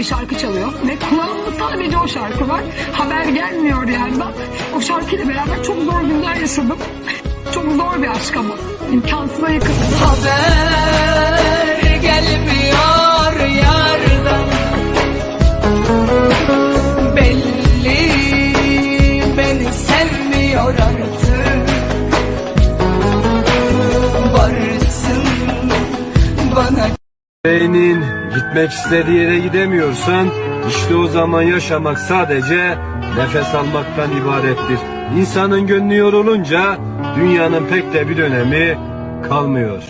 bir şarkı çalıyor ve kulağımda sadece o şarkı var. Haber gelmiyor yani ben o şarkıyla beraber çok zor günler yaşadım. Çok zor bir aşk ama imkansıza yakın. Haber Beynin gitmek istediği yere gidemiyorsan işte o zaman yaşamak sadece nefes almaktan ibarettir. İnsanın gönlü yorulunca dünyanın pek de bir önemi kalmıyor.